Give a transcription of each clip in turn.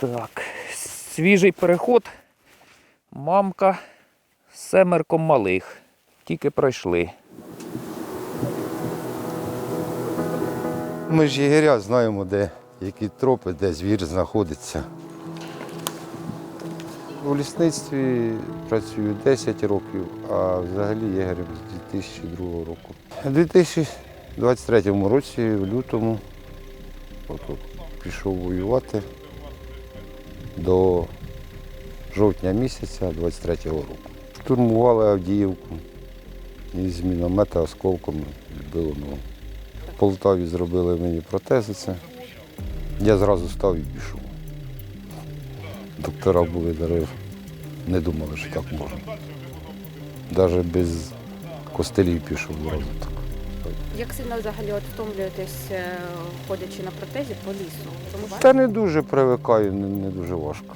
Так, свіжий переход. Мамка з семерком малих. Тільки пройшли. Ми ж єгеря знаємо, де які тропи, де звір знаходиться. У лісництві працюю 10 років, а взагалі єгерем з 2002 року. У 2023 році, в лютому, пішов воювати до жовтня місяця 23 року. Штурмували Авдіївку і з міномета осколком відбило ногу. В Полтаві зробили мені протези це. Я зразу став і пішов. Доктора були дерев, не думали, що так можна. Навіть без костелів пішов зразу Як сильно взагалі от втомлюєтесь, е, ходячи на протезі по лісу? Тому що Та не дуже привикаю, не, не дуже важко.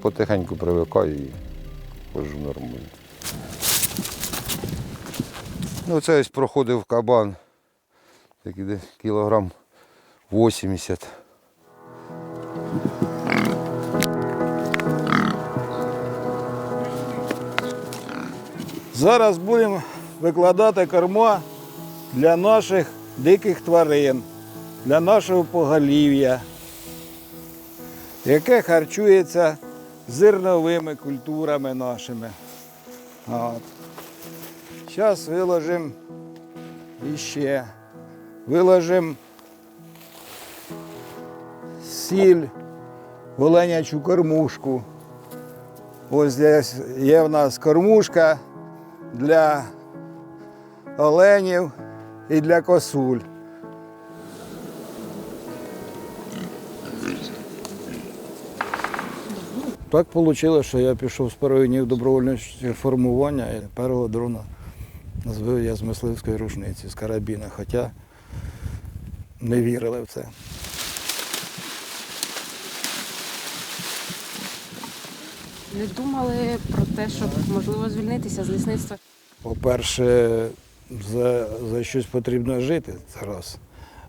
Потихеньку привикаю і ходжу нормально. Ну, це ось проходив кабан, такий десь кілограм 80. Зараз будемо викладати корма для наших диких тварин, для нашого поголів'я, яке харчується зерновими культурами нашими. От. Зараз виложимо іще, виложимо сіль, оленячу кормушку. Ось є в нас кормушка для оленів і для косуль. Так вийшло, що я пішов з перших днів добровольного формування і першого дрона назвив я з мисливської рушниці, з карабіна, хоча не вірили в це. не думали про те, щоб можливо звільнитися з лісництва. По-перше, за, за щось потрібно жити, це раз,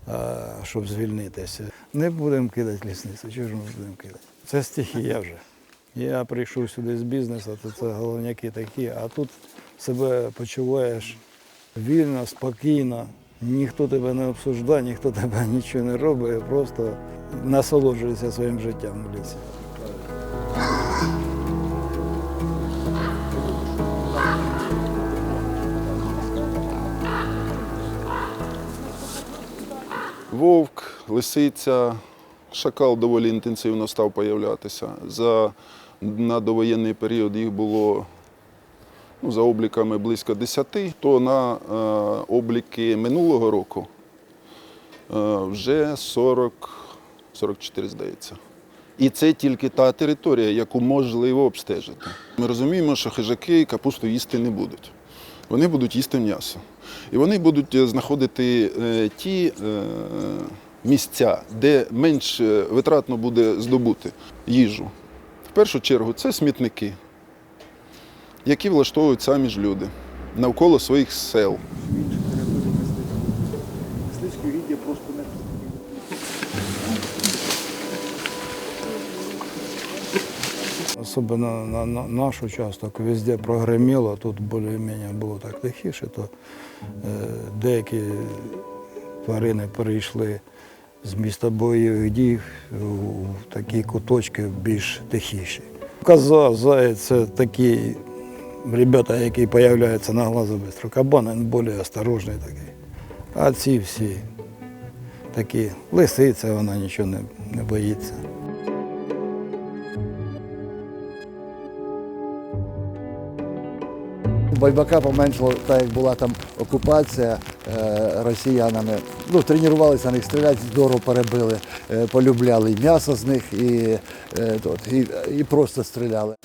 а, щоб звільнитися. Не будемо кидати лісництво, чого ж ми будемо кидати? Це стихія вже. Я прийшов сюди з бізнесу, то це головняки такі, а тут себе почуваєш вільно, спокійно, ніхто тебе не обсуждає, ніхто тебе нічого не робить, просто насолоджуєшся своїм життям в лісі. Вовк, лисиця, шакал доволі інтенсивно став появлятися. За, на довоєнний період їх було ну, за обліками близько 10, то на е, обліки минулого року е, вже 40, 44, здається. І це тільки та територія, яку можливо обстежити. Ми розуміємо, що хижаки капусту їсти не будуть. Вони будуть їсти м'ясо. І вони будуть е, знаходити е, ті е, місця, де менш витратно буде здобути їжу. В першу чергу це смітники, які влаштовують самі ж люди навколо своїх сел. Особенно на, на наш участок везде прогреміло, тут більш-менш було так тихіше, то е, деякі тварини перейшли з міста бойових дій в такі куточки більш тихіші. Коза, заяць це такі ребята, які з'являються на глазу швидко. Кабан він більш осторожний такий. А ці всі такі лисиця, вона нічого не, не боїться. Байбака поменшало, так як була там окупація е, росіянами. Ну, тренувалися на них стріляти, здорово перебили, е, полюбляли і м'ясо з них, і, е, і, і просто стріляли.